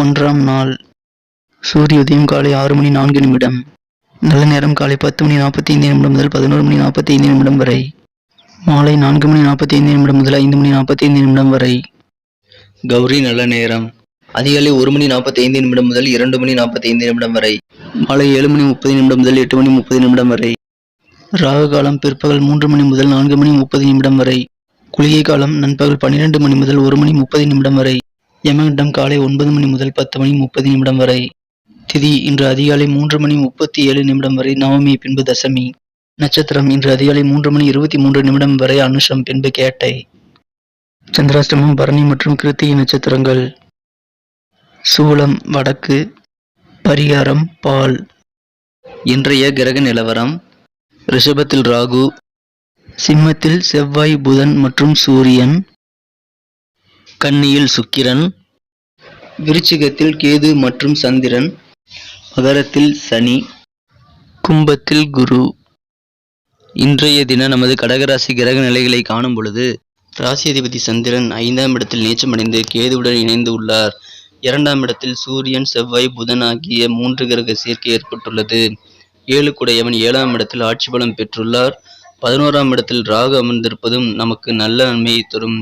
ஒன்றாம் நாள் சூரிய உதயம் காலை ஆறு மணி நான்கு நிமிடம். நல்ல நேரம் காலை பத்து மணி நாற்பத்தி ஐந்து நிமிடம் முதல் பதினோரு மணி நாற்பத்தி ஐந்து நிமிடம் வரை. மாலை நான்கு மணி நாற்பத்தி ஐந்து நிமிடம் முதல் ஐந்து மணி நாற்பத்தி ஐந்து நிமிடம் வரை. கௌரி நல்ல நேரம். அதிகாலை ஒரு மணி நாற்பத்தி ஐந்து நிமிடம் முதல் இரண்டு மணி நாற்பத்தி ஐந்து நிமிடம் வரை. மாலை ஏழு மணி முப்பது நிமிடம் முதல் எட்டு மணி முப்பது நிமிடம் வரை. ராகு காலம் பிற்பகல் மூன்று மணி முதல் நான்கு மணி முப்பது நிமிடம் வரை. குளிகை காலம் நண்பகல் பன்னிரண்டு மணி முதல் ஒரு மணி முப்பது நிமிடம் வரை. யமகண்டம் காலை ஒன்பது மணி முதல் பத்து மணி முப்பது நிமிடம் வரை. திதி இன்று அதிகாலை மூன்று மணி முப்பத்தி ஏழு நிமிடம் வரை நவமி பின்பு தசமி. நட்சத்திரம் இன்று அதிகாலை மூன்று மணி இருபத்தி மூன்று நிமிடம் வரை அனுஷம் பின்பு கேட்டை. சந்திராஷ்டமம் பரணி மற்றும் கிருத்திகை நட்சத்திரங்கள். சூலம் வடக்கு. பரிகாரம் பால். இன்றைய கிரக நிலவரம் ரிஷபத்தில் ராகு. சிம்மத்தில் செவ்வாய் புதன் மற்றும் சூரியன். கன்னியில் சுக்கிரன் விருச்சிகத்தில் கேது மற்றும் சந்திரன் மகரத்தில் சனி கும்பத்தில் குரு. இன்றைய தின நமது கடகராசி கிரக நிலைகளை காணும் பொழுது ராசி அதிபதி சந்திரன் ஐந்தாம் இடத்தில் நீச்சமடைந்து கேதுவுடன் இணைந்து உள்ளார். இரண்டாம் இடத்தில் சூரியன் செவ்வாய் புதன் ஆகிய மூன்று கிரக சேர்க்கை ஏற்பட்டுள்ளது. ஏழுக்குடையவன் ஏழாம் இடத்தில் ஆட்சி பலம் பெற்றுள்ளார். பதினோராம் இடத்தில் ராகு அமர்ந்திருப்பதும் நமக்கு நல்ல நன்மையை தரும்.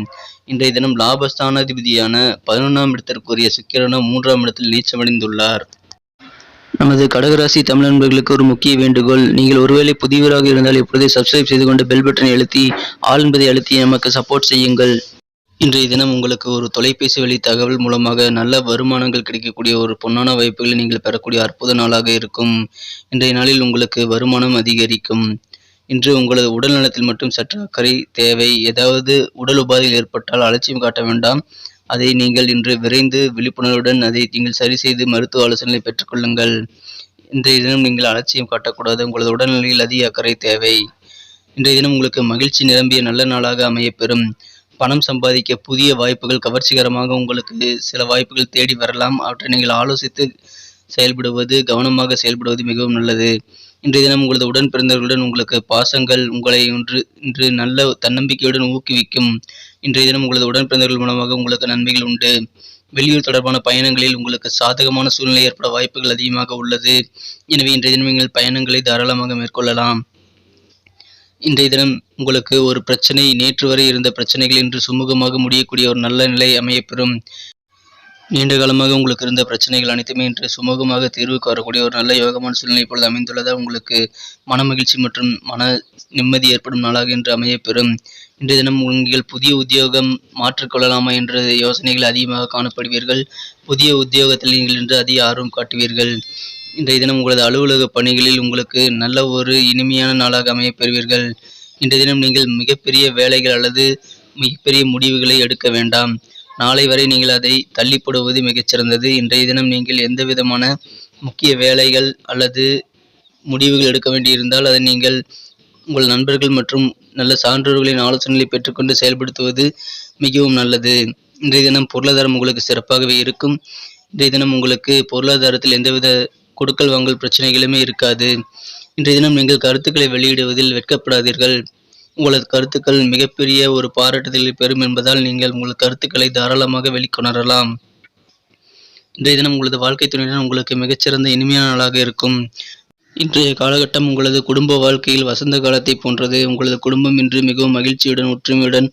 இன்றைய தினம் லாபஸ்தானாதிபதியான பதினொன்றாம் இடத்திற்குரிய சுக்கிரனும் மூன்றாம் இடத்தில் நீச்சமடைந்துள்ளார். நமது கடகராசி தமிழ் நண்பர்களுக்கு ஒரு முக்கிய வேண்டுகோள். நீங்கள் ஒருவேளை புதியவராக இருந்தால் இப்பொழுதே சப்ஸ்கிரைப் செய்து கொண்டு பெல் பட்டனை அழுத்தி ஆள் என்பதை அழுத்தி நமக்கு சப்போர்ட் செய்யுங்கள். இன்றைய தினம் உங்களுக்கு ஒரு தொலைபேசி வழி தகவல் மூலமாக நல்ல வருமானங்கள் கிடைக்கக்கூடிய ஒரு பொன்னான வாய்ப்புகளை நீங்கள் பெறக்கூடிய அற்புத நாளாக இருக்கும். இன்றைய நாளில் உங்களுக்கு வருமானம் அதிகரிக்கும். இன்று உங்களது உடல் நலத்தில் மட்டும் சற்று அக்கறை தேவை. ஏதாவது உடல் உபாதைகள் ஏற்பட்டால் அலட்சியம் காட்ட வேண்டாம். அதை நீங்கள் இன்று விரைந்து விழிப்புணர்வுடன் அதை நீங்கள் சரி செய்து மருத்துவ ஆலோசனை பெற்றுக்கொள்ளுங்கள். இன்றைய தினம் நீங்கள் அலட்சியம் காட்டக்கூடாது. உங்களது உடல்நிலையில் அதிக அக்கறை தேவை. இன்றைய தினம் உங்களுக்கு மகிழ்ச்சி நிரம்பிய நல்ல நாளாக அமையப்பெறும். பணம் சம்பாதிக்க புதிய வாய்ப்புகள் கவர்ச்சிகரமாக உங்களுக்கு சில வாய்ப்புகள் தேடி வரலாம். அவற்றை நீங்கள் ஆலோசித்து செயல்படுவது கவனமாக செயல்படுவது மிகவும் நல்லது. இன்றைய தினம் உங்களது உடன் பிறந்தவர்களுடன் உங்களுக்கு பாசங்கள் உங்களை இன்று இன்று நல்ல தன்னம்பிக்கையுடன் ஊக்குவிக்கும். இன்றைய தினம் உங்களது உடன் பிறந்தவர்கள் மூலமாக உங்களுக்கு நன்மைகள் உண்டு. வெளியூர் தொடர்பான பயணங்களில் உங்களுக்கு சாதகமான சூழ்நிலை ஏற்பட வாய்ப்புகள் அதிகமாக உள்ளது. எனவே இன்றைய தினம் நீங்கள் பயணங்களை தாராளமாக மேற்கொள்ளலாம். இன்றைய தினம் உங்களுக்கு ஒரு பிரச்சனை நேற்று வரை இருந்த பிரச்சனைகள் இன்று சுமூகமாக முடியக்கூடிய ஒரு நல்ல நிலை அமையப்பெறும். நீண்ட காலமாக உங்களுக்கு இருந்த பிரச்சனைகள் அனைத்துமே இன்று சுமூகமாக தீர்வுக்கு வரக்கூடிய ஒரு நல்ல யோகமான சூழ்நிலை இப்பொழுது அமைந்துள்ளதால் உங்களுக்கு மன மகிழ்ச்சி மற்றும் மன நிம்மதி ஏற்படும் நாளாக இன்று அமையப்பெறும் இன்றைய தினம் நீங்கள் புதிய உத்தியோகம் மாற்றிக்கொள்ளலாமா என்ற யோசனைகள் அதிகமாக காணப்படுவீர்கள். புதிய உத்தியோகத்தில் நீங்கள் இன்று அதிக ஆர்வம் காட்டுவீர்கள். இன்றைய தினம் உங்களது அலுவலக பணிகளில் உங்களுக்கு நல்ல ஒரு இனிமையான நாளாக அமையப்பெறுவீர்கள் இன்றைய தினம் நீங்கள் மிகப்பெரிய வேலைகள் அல்லது மிகப்பெரிய முடிவுகளை எடுக்க வேண்டாம். நாளை வரை நீங்கள் அதை தள்ளி போடுவது மிகச்சிறந்தது. இன்றைய தினம் நீங்கள் எந்த விதமான முக்கிய வேலைகள் அல்லது முடிவுகள் எடுக்க வேண்டியிருந்தால் அதை நீங்கள் உங்கள் நண்பர்கள் மற்றும் நல்ல சான்றோர்களின் ஆலோசனைகளை பெற்றுக்கொண்டு செயல்படுத்துவது மிகவும் நல்லது. இன்றைய தினம் பொருளாதாரம் உங்களுக்கு சிறப்பாகவே இருக்கும். இன்றைய தினம் உங்களுக்கு பொருளாதாரத்தில் எந்தவித கொடுக்கல் வாங்கல் பிரச்சனைகளுமே இருக்காது. இன்றைய தினம் நீங்கள் கருத்துக்களை வெளியிடுவதில் வெட்கப்படாதீர்கள். உங்களது கருத்துக்கள் மிகப்பெரிய ஒரு பாராட்டுதலை பெறும் என்பதால் நீங்கள் உங்கள் கருத்துக்களை தாராளமாக வெளிக்கொணரலாம். இன்றைய தினம் உங்களது வாழ்க்கை துணையுடன் உங்களுக்கு மிகச்சிறந்த இனிமையான நாளாக இருக்கும். இன்றைய காலகட்டம் உங்களது குடும்ப வாழ்க்கையில் வசந்த காலத்தை போன்றது. உங்களது குடும்பம் இன்று மிகவும் மகிழ்ச்சியுடன் ஒற்றுமையுடன்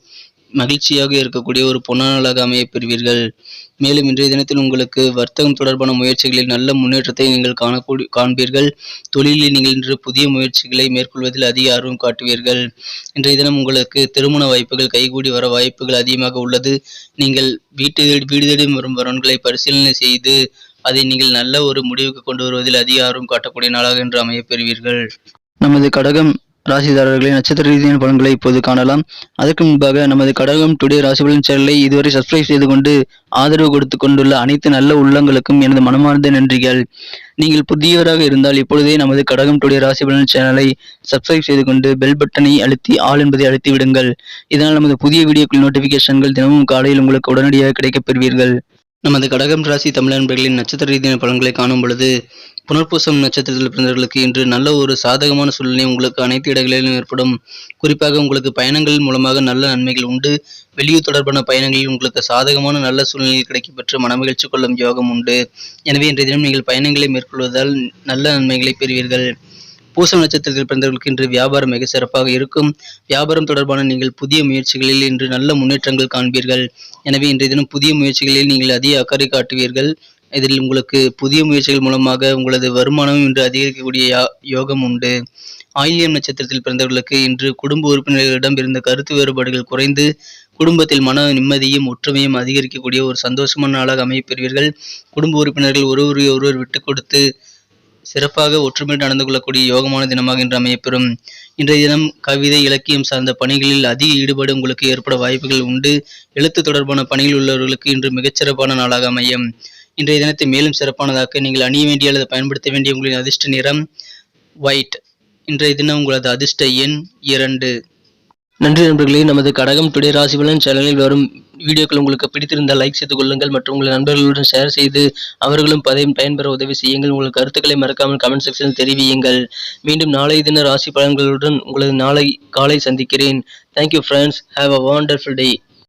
மகிழ்ச்சியாக இருக்கக்கூடிய ஒரு பொன்னாளாக அமையப் பெறுவீர்கள். மேலும் இன்றைய தினத்தில் உங்களுக்கு வர்த்தகம் தொடர்பான முயற்சிகளில் நல்ல முன்னேற்றத்தை நீங்கள் காணக்கூடி காண்பீர்கள். தொழிலில் நீங்கள் இன்று புதிய முயற்சிகளை மேற்கொள்வதில் அதிக ஆர்வம் காட்டுவீர்கள். இன்றைய தினம் உங்களுக்கு திருமண வாய்ப்புகள் கைகூடி வர வாய்ப்புகள் அதிகமாக உள்ளது. நீங்கள் வீட்டு வீடு தேடி வரும் வரன்களை பரிசீலனை செய்து அதை நீங்கள் நல்ல ஒரு முடிவுக்கு கொண்டு வருவதில் அதிக ஆர்வம் காட்டக்கூடிய நாளாக இன்று அமையப் பெறுவீர்கள். நமது கடகம் ராசிதாரர்களின் நட்சத்திர ரீதியான பலன்களை இப்போது காணலாம். அதற்கு முன்பாக நமது கடகம் டுடே ராசி பலன் சேனலை இதுவரை சப்ஸ்கிரைப் செய்து கொண்டு ஆதரவு கொடுத்து கொண்டுள்ள அனைத்து நல்ல உள்ளங்களுக்கும் எனது மனமார்ந்த நன்றிகள். நீங்கள் புதியவராக இருந்தால் இப்பொழுதே நமது கடகம் டுடே ராசி பலன் சேனலை சப்ஸ்கிரைப் செய்து கொண்டு பெல் பட்டனை அழுத்தி ஆள் என்பதை அழுத்தி விடுங்கள். இதனால் நமது புதிய வீடியோக்கள் நோட்டிபிகேஷன்கள் தினமும் காலையில் உங்களுக்கு உடனடியாக கிடைக்கப் பெறுவீர்கள். நமது கடகம் ராசி தமிழ் நண்பர்களின் நட்சத்திர ரீதியான பலன்களை காணும் பொழுது புனர்பூசம் நட்சத்திரத்தில் பிறந்தவர்களுக்கு இன்று நல்ல ஒரு சாதகமான சூழ்நிலை உங்களுக்கு அனைத்து இடங்களிலும் ஏற்படும். குறிப்பாக உங்களுக்கு பயணங்கள் மூலமாக நல்ல நன்மைகள் உண்டு. வெளியூர் தொடர்பான பயணங்களில் உங்களுக்கு சாதகமான நல்ல சூழ்நிலை கிடைக்கப்பெற்று மனமகிழ்ச்சி கொள்ளும் யோகம் உண்டு. எனவே இன்றைய தினம் நீங்கள் பயணங்களை மேற்கொள்வதால் நல்ல நன்மைகளை பெறுவீர்கள். பூசம் நட்சத்திரத்தில் பிறந்தவர்களுக்கு இன்று வியாபாரம் மிக சிறப்பாக இருக்கும். வியாபாரம் தொடர்பான நீங்கள் புதிய முயற்சிகளில் இன்று நல்ல முன்னேற்றங்கள் காண்பீர்கள். எனவே இன்றைய தினம் புதிய முயற்சிகளில் நீங்கள் அதிக அக்கறை காட்டுவீர்கள். இதில் உங்களுக்கு புதிய முயற்சிகள் மூலமாக உங்களது வருமானம் இன்று அதிகரிக்கக்கூடிய யா- யோகம் உண்டு. ஆயிலியம் நட்சத்திரத்தில் பிறந்தவர்களுக்கு இன்று குடும்ப உறுப்பினர்களிடம் இருந்த கருத்து வேறுபாடுகள் குறைந்து குடும்பத்தில் மன நிம்மதியும் ஒற்றுமையும் அதிகரிக்கக்கூடிய ஒரு சந்தோஷமான நாளாக அமையப்பெறுவீர்கள். குடும்ப உறுப்பினர்கள் ஒருவரை ஒருவர் விட்டு கொடுத்து சிறப்பாக ஒற்றுமையில் நடந்து கொள்ளக்கூடிய யோகமான தினமாக இன்று அமையப்பெறும். இன்றைய தினம் கவிதை இலக்கியம் சார்ந்த பணிகளில் அதிக ஈடுபாடு உங்களுக்கு ஏற்பட வாய்ப்புகள் உண்டு. எழுத்து தொடர்பான பணியில் உள்ளவர்களுக்கு இன்று மிகச்சிறப்பான நாளாக அமையும். இன்றைய தினத்தை மேலும் சிறப்பானதாக்க நீங்கள் அணிய வேண்டிய அல்லது பயன்படுத்த வேண்டிய உங்களின் அதிர்ஷ்ட நிறம் ஒயிட் இன்றைய தினம் உங்களது அதிர்ஷ்ட எண் இரண்டு. நன்றி நண்பர்களே நமது கடகம் டுடே ராசி பலன் சேனலில் வரும் வீடியோக்கள் உங்களுக்கு பிடித்திருந்தால் லைக் செய்து கொள்ளுங்கள் மற்றும் உங்கள் நண்பர்களுடன் ஷேர் செய்து அவர்களும் பதையும் பயன்பெற உதவி செய்யுங்கள். உங்கள் கருத்துக்களை மறக்காமல் கமெண்ட் செக்ஷனில் தெரிவியுங்கள். மீண்டும் நாளைய தின ராசி பலன்களுடன் உங்களது நாளை காலை சந்திக்கிறேன். Thank you friends have a wonderful day